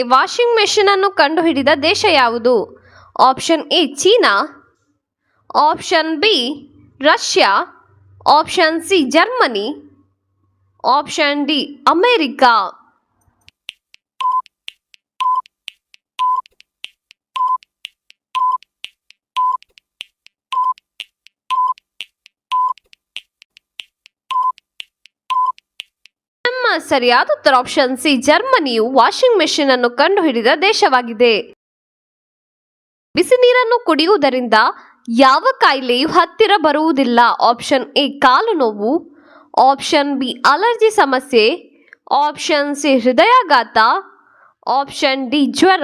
Washing machine ಅನ್ನು ಕಂಡುಹಿಡಿದ ದೇಶ ಯಾವುದು? Option A, China. Option B, Russia. Option C, Germany. Option D, America ನಮ್ಮ ಸರಿಯಾದ ಉತ್ತರ ಆಪ್ಷನ್ ಸಿ ಜರ್ಮನಿಯು ವಾಷಿಂಗ್ ಮೆಷಿನ್ ಅನ್ನು ಕಂಡುಹಿಡಿದ ದೇಶವಾಗಿದೆ. ಬಿಸಿ ನೀರನ್ನು ಕುಡಿಯುವುದರಿಂದ ಯಾವ ಕಾಯಿಲೆಯು ಹತ್ತಿರ ಬರುವುದಿಲ್ಲ. ಆಪ್ಷನ್ ಎ ಕಾಲು ನೋವು. ಆಪ್ಷನ್ ಬಿ ಅಲರ್ಜಿ ಸಮಸ್ಯೆ. ಆಪ್ಷನ್ ಸಿ ಹೃದಯಾಘಾತ. ಆಪ್ಷನ್ ಡಿ ಜ್ವರ.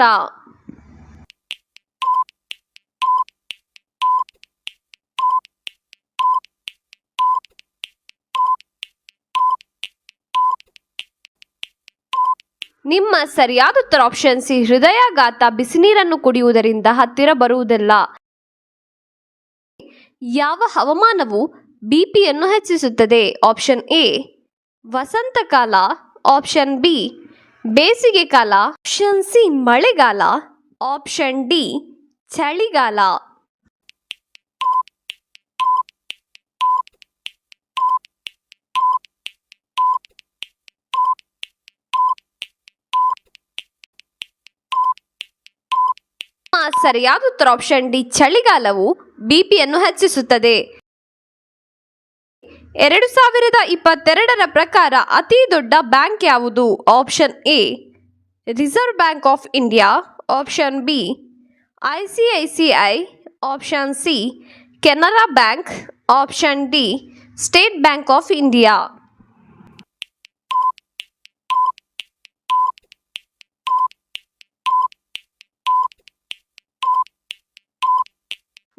ನಿಮ್ಮ ಸರಿಯಾದ ಉತ್ತರ ಆಪ್ಷನ್ ಸಿ, ಹೃದಯಾಘಾತ, ಬಿಸಿನೀರನ್ನು ಕುಡಿಯುವುದರಿಂದ ಹತ್ತಿರ ಬರುವುದಿಲ್ಲ. ಯಾವ ಹವಾಮಾನವು ಬಿಪಿಯನ್ನು ಹೆಚ್ಚಿಸುತ್ತದೆ? ಆಪ್ಷನ್ ಎ ವಸಂತಕಾಲ ಆಪ್ಷನ್ ಬಿ ಬೇಸಿಗೆ ಕಾಲ. ಆಪ್ಷನ್ ಸಿ ಮಳೆಗಾಲ. ಆಪ್ಷನ್ ಡಿ ಚಳಿಗಾಲ. ಸರಿಯಾದ ಉತ್ತರ ಆಪ್ಷನ್ ಡಿ ಚಳಿಗಾಲವು ಬಿಪಿಯನ್ನು ಹೆಚ್ಚಿಸುತ್ತದೆ. ಎರಡು ಸಾವಿರದ ಇಪ್ಪತ್ತೆರಡರ ಪ್ರಕಾರ ಅತಿ ದೊಡ್ಡ ಬ್ಯಾಂಕ್ ಯಾವುದು? Option A reserve bank of India option B I C I C I option C Canara bank option D state bank of India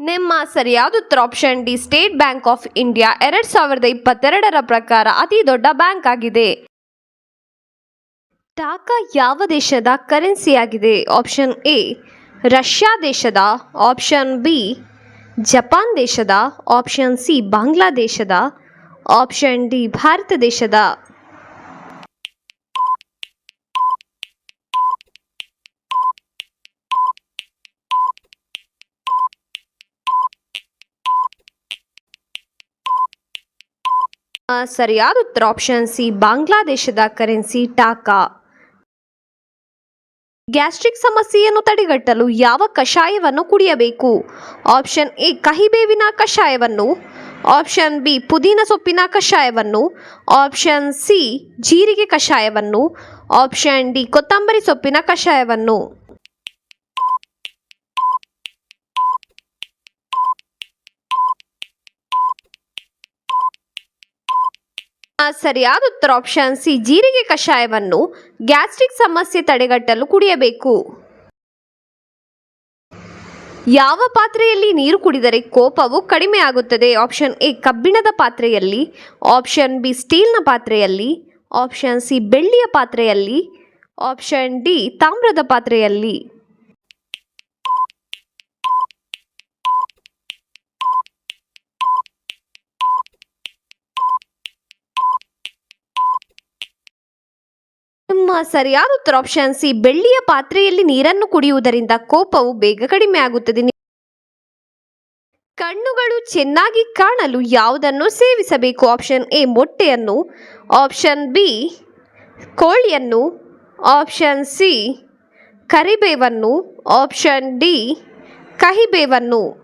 ನಿಮ್ಮ ಸರಿಯಾದ ಉತ್ತರ option D state bank of India ಎರಡ್ ಸಾವಿರದ ಇಪ್ಪತ್ತೆರಡರ ಪ್ರಕಾರ ಅತಿ ದೊಡ್ಡ ಬ್ಯಾಂಕ್ ಆಗಿದೆ. ಟಾಕಾ ಯಾವ ದೇಶದ ಕರೆನ್ಸಿಯಾಗಿದೆ ಆಪ್ಷನ್ ಎ, ರಷ್ಯಾ ದೇಶದ. ಆಪ್ಷನ್ ಬಿ, ಜಪಾನ್ ದೇಶದ. ಆಪ್ಷನ್ ಸಿ, ಬಾಂಗ್ಲಾದೇಶದ. ಆಪ್ಷನ್ ಡಿ, ಭಾರತ ದೇಶದ. ಸರಿಯಾದ ಉತ್ತರ ಆಪ್ಷನ್ ಸಿ ಬಾಂಗ್ಲಾದೇಶದ ಕರೆನ್ಸಿ ಟಾಕಾ. ಗ್ಯಾಸ್ಟ್ರಿಕ್ ಸಮಸ್ಯೆಯನ್ನು ತಡೆಗಟ್ಟಲು ಯಾವ ಕಷಾಯವನ್ನು ಕುಡಿಯಬೇಕು? ಆಪ್ಷನ್ ಎ ಕಹಿಬೇವಿನ ಕಷಾಯವನ್ನು. ಆಪ್ಷನ್ ಬಿ ಪುದೀನ ಸೊಪ್ಪಿನ ಕಷಾಯವನ್ನು. ಆಪ್ಷನ್ ಸಿ ಜೀರಿಗೆ ಕಷಾಯವನ್ನು. ಆಪ್ಷನ್ ಡಿ ಕೊತ್ತಂಬರಿ ಸೊಪ್ಪಿನ ಕಷಾಯವನ್ನು. ಸರಿಯಾದ ಉತ್ತರ ಆಪ್ಷನ್ ಸಿ, ಜೀರಿಗೆ ಕಷಾಯವನ್ನು ಗ್ಯಾಸ್ಟ್ರಿಕ್ ಸಮಸ್ಯೆ ತಡೆಗಟ್ಟಲು ಕುಡಿಯಬೇಕು. ಯಾವ ಪಾತ್ರೆಯಲ್ಲಿ ನೀರು ಕುಡಿದರೆ ಕೋಪವು ಕಡಿಮೆ ಆಗುತ್ತದೆ? ಆಪ್ಷನ್ ಎ, ಕಬ್ಬಿಣದ ಪಾತ್ರೆಯಲ್ಲಿ. ಆಪ್ಷನ್ ಬಿ, ಸ್ಟೀಲ್ನ ಪಾತ್ರೆಯಲ್ಲಿ. ಆಪ್ಷನ್ ಸಿ, ಬೆಳ್ಳಿಯ ಪಾತ್ರೆಯಲ್ಲಿ. ಆಪ್ಷನ್ ಡಿ, ತಾಮ್ರದ ಪಾತ್ರೆಯಲ್ಲಿ. ನಿಮ್ಮ ಸರಿಯಾದ ಉತ್ತರ ಆಪ್ಷನ್ ಸಿ ಬೆಳ್ಳಿಯ ಪಾತ್ರೆಯಲ್ಲಿ ನೀರನ್ನು ಕುಡಿಯುವುದರಿಂದ ಕೋಪವು ಬೇಗ ಕಡಿಮೆ ಆಗುತ್ತದೆ. ಕಣ್ಣುಗಳು ಚೆನ್ನಾಗಿ ಕಾಣಲು ಯಾವುದನ್ನು ಸೇವಿಸಬೇಕು? ಆಪ್ಷನ್ ಎ ಮೊಟ್ಟೆಯನ್ನು. ಆಪ್ಷನ್ ಬಿ ಕೋಳಿಯನ್ನು. ಆಪ್ಷನ್ ಸಿ ಕರಿಬೇವನ್ನು. ಆಪ್ಷನ್ ಡಿ ಕಹಿಬೇವನ್ನು.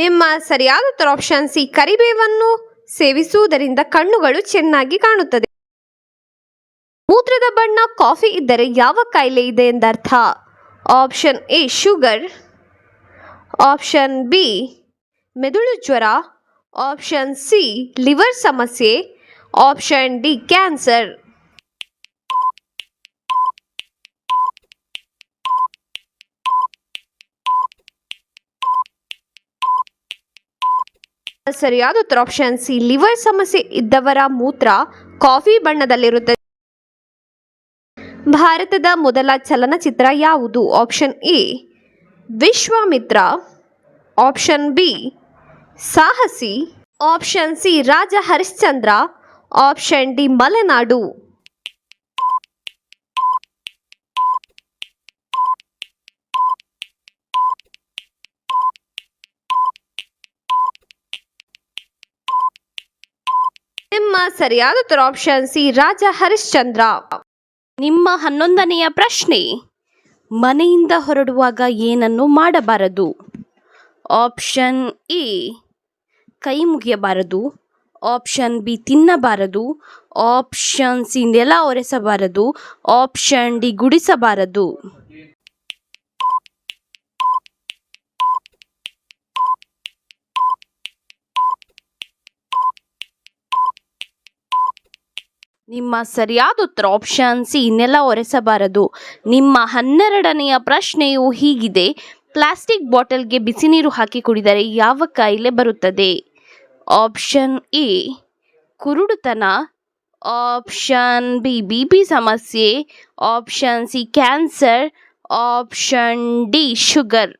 ನಿಮ್ಮ ಸರಿಯಾದ ಉತ್ತರ ಆಪ್ಷನ್ ಸಿ ಕರಿಬೇವನ್ನು ಸೇವಿಸುವುದರಿಂದ ಕಣ್ಣುಗಳು ಚೆನ್ನಾಗಿ ಕಾಣುತ್ತದೆ. ಮೂತ್ರದ ಬಣ್ಣ ಕಾಫಿ ಇದ್ದರೆ ಯಾವ ಕಾಯಿಲೆ ಇದೆ ಎಂದರ್ಥ? Option A sugar option B ಮೆದುಳು ಜ್ವರ. ಆಪ್ಷನ್ ಸಿ ಲಿವರ್ ಸಮಸ್ಯೆ. ಆಪ್ಷನ್ ಡಿ ಕ್ಯಾನ್ಸರ್ ಸರಿಯಾದ ಉತ್ತರ ಆಪ್ಷನ್ ಸಿ ಲಿವರ್ ಸಮಸ್ಯೆ ಇದ್ದವರ ಮೂತ್ರ ಕಾಫಿ ಬಣ್ಣದಲ್ಲಿರುತ್ತದೆ. ಭಾರತದ ಮೊದಲ ಚಲನಚಿತ್ರ ಯಾವುದು? Option A Vishwamitra. Option B Sahasi. Option C Raja Harishchandra. Option D Malenadu. ನಿಮ್ಮ ಸರಿಯಾದ ಉತ್ತರ ಆಪ್ಷನ್ ಸಿ ರಾಜ ಹರಿಶ್ಚಂದ್ರ. ನಿಮ್ಮ ಹನ್ನೊಂದನೆಯ ಪ್ರಶ್ನೆ, ಮನೆಯಿಂದ ಹೊರಡುವಾಗ ಏನನ್ನು ಮಾಡಬಾರದು? ಆಪ್ಷನ್ ಎ, ಕೈ ಮುಗಿಯಬಾರದು. ಆಪ್ಷನ್ ಬಿ, ತಿನ್ನಬಾರದು. ಆಪ್ಷನ್ ಸಿ, ನೆಲ ಒರೆಸಬಾರದು. Option D, ಗುಡಿಸಬಾರದು. ನಿಮ್ಮ ಸರಿಯಾದ ಉತ್ತರ ಆಪ್ಷನ್ ಸಿ ನೆಲ ಒರೆಸಬಾರದು. ನಿಮ್ಮ ಹನ್ನೆರಡನೆಯ ಪ್ರಶ್ನೆಯು ಹೀಗಿದೆ. ಪ್ಲಾಸ್ಟಿಕ್ ಬಾಟಲ್ಗೆ ಬಿಸಿ ನೀರು ಹಾಕಿ ಕುಡಿದರೆ ಯಾವ ಕಾಯಿಲೆ ಬರುತ್ತದೆ? ಆಪ್ಷನ್ ಎ, ಕುರುಡುತನ. ಆಪ್ಷನ್ ಬಿ ಬಿ ಪಿ ಸಮಸ್ಯೆ. Option C cancer option D sugar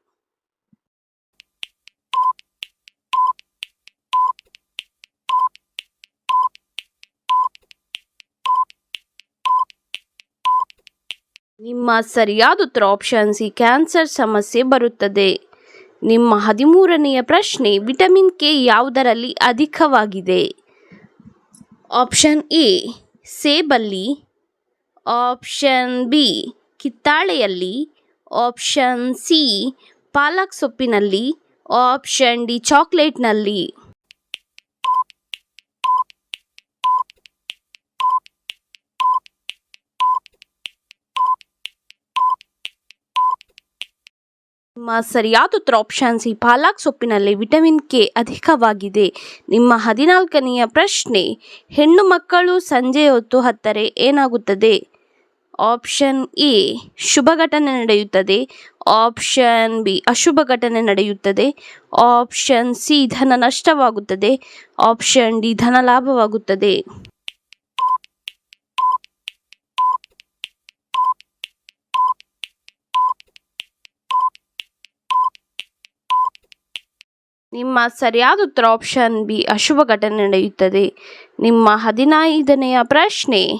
ನಿಮ್ಮ ಸರಿಯಾದ ಉತ್ತರ ಆಪ್ಷನ್ ಸಿ ಕ್ಯಾನ್ಸರ್ ಸಮಸ್ಯೆ ಬರುತ್ತದೆ. ನಿಮ್ಮ ಹದಿಮೂರನೆಯ ಪ್ರಶ್ನೆ ವಿಟಮಿನ್ ಕೆ ಯಾವುದರಲ್ಲಿ ಅಧಿಕವಾಗಿದೆ? ಆಪ್ಷನ್ ಎ ಸೇಬಲ್ಲಿ. ಆಪ್ಷನ್ ಬಿ ಕಿತ್ತಾಳೆಯಲ್ಲಿ. ಆಪ್ಷನ್ ಸಿ ಪಾಲಕ್ ಸೊಪ್ಪಿನಲ್ಲಿ. ಆಪ್ಷನ್ ಡಿ ಚಾಕ್ಲೇಟ್ನಲ್ಲಿ ಸರಿಯಾದ ಉತ್ತರ ಆಪ್ಷನ್ ಸಿ ಪಾಲಕ್ ಸೊಪ್ಪಿನಲ್ಲಿ ವಿಟಮಿನ್ ಕೆ ಅಧಿಕವಾಗಿದೆ. ನಿಮ್ಮ ಹದಿನಾಲ್ಕನೆಯ ಪ್ರಶ್ನೆ, ಹೆಣ್ಣು ಮಕ್ಕಳು ಸಂಜೆ ಹೊತ್ತು ಹತ್ತರೆ ಏನಾಗುತ್ತದೆ? ಆಪ್ಷನ್ ಎ ಶುಭ ಘಟನೆ ನಡೆಯುತ್ತದೆ. ಆಪ್ಷನ್ ಬಿ ಅಶುಭ ಘಟನೆ ನಡೆಯುತ್ತದೆ. ಆಪ್ಷನ್ ಸಿ ಧನ ನಷ್ಟವಾಗುತ್ತದೆ. ಆಪ್ಷನ್ ಡಿ ಧನ ಲಾಭವಾಗುತ್ತದೆ. ನಿಮ್ಮ ಸರಿಯಾದ ಉತ್ತರ ಆಪ್ಷನ್ ಬಿ ಅಶುಭ ಘಟನೆ ನಡೆಯುತ್ತದೆ. ನಿಮ್ಮ ಹದಿನೈದನೆಯ ಪ್ರಶ್ನೆ.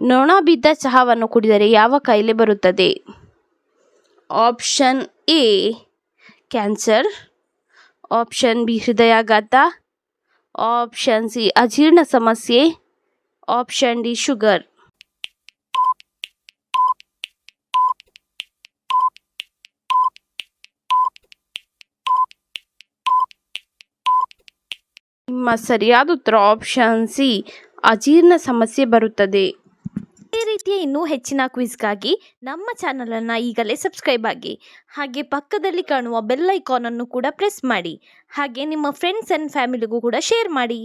ನೊಣ ಬಿದ್ದ ಚಹಾವನ್ನು ಕುಡಿದರೆ ಯಾವ ಕಾಯಿಲೆ ಬರುತ್ತದೆ? Option A cancer option B ಹೃದಯಾಘಾತ. ಆಪ್ಷನ್ ಸಿ ಅಜೀರ್ಣ ಸಮಸ್ಯೆ. ಆಪ್ಷನ್ ಡಿ ಶುಗರ್ ನಿಮ್ಮ ಸರಿಯಾದ ಉತ್ತರ ಆಪ್ಷನ್ ಸಿ ಅಜೀರ್ಣ ಸಮಸ್ಯೆ ಬರುತ್ತದೆ. ಈ ರೀತಿಯ ಇನ್ನೂ ಹೆಚ್ಚಿನ ಕ್ವಿಜ್ಗಾಗಿ ನಮ್ಮ ಚಾನಲನ್ನು ಈಗಲೇ ಸಬ್ಸ್ಕ್ರೈಬ್ ಆಗಿ, ಹಾಗೆ ಪಕ್ಕದಲ್ಲಿ ಕಾಣುವ ಬೆಲ್ ಐಕಾನನ್ನು ಕೂಡ ಪ್ರೆಸ್ ಮಾಡಿ, ಹಾಗೆ ನಿಮ್ಮ ಫ್ರೆಂಡ್ಸ್ ಆ್ಯಂಡ್ ಫ್ಯಾಮಿಲಿಗೂ ಕೂಡ ಶೇರ್ ಮಾಡಿ.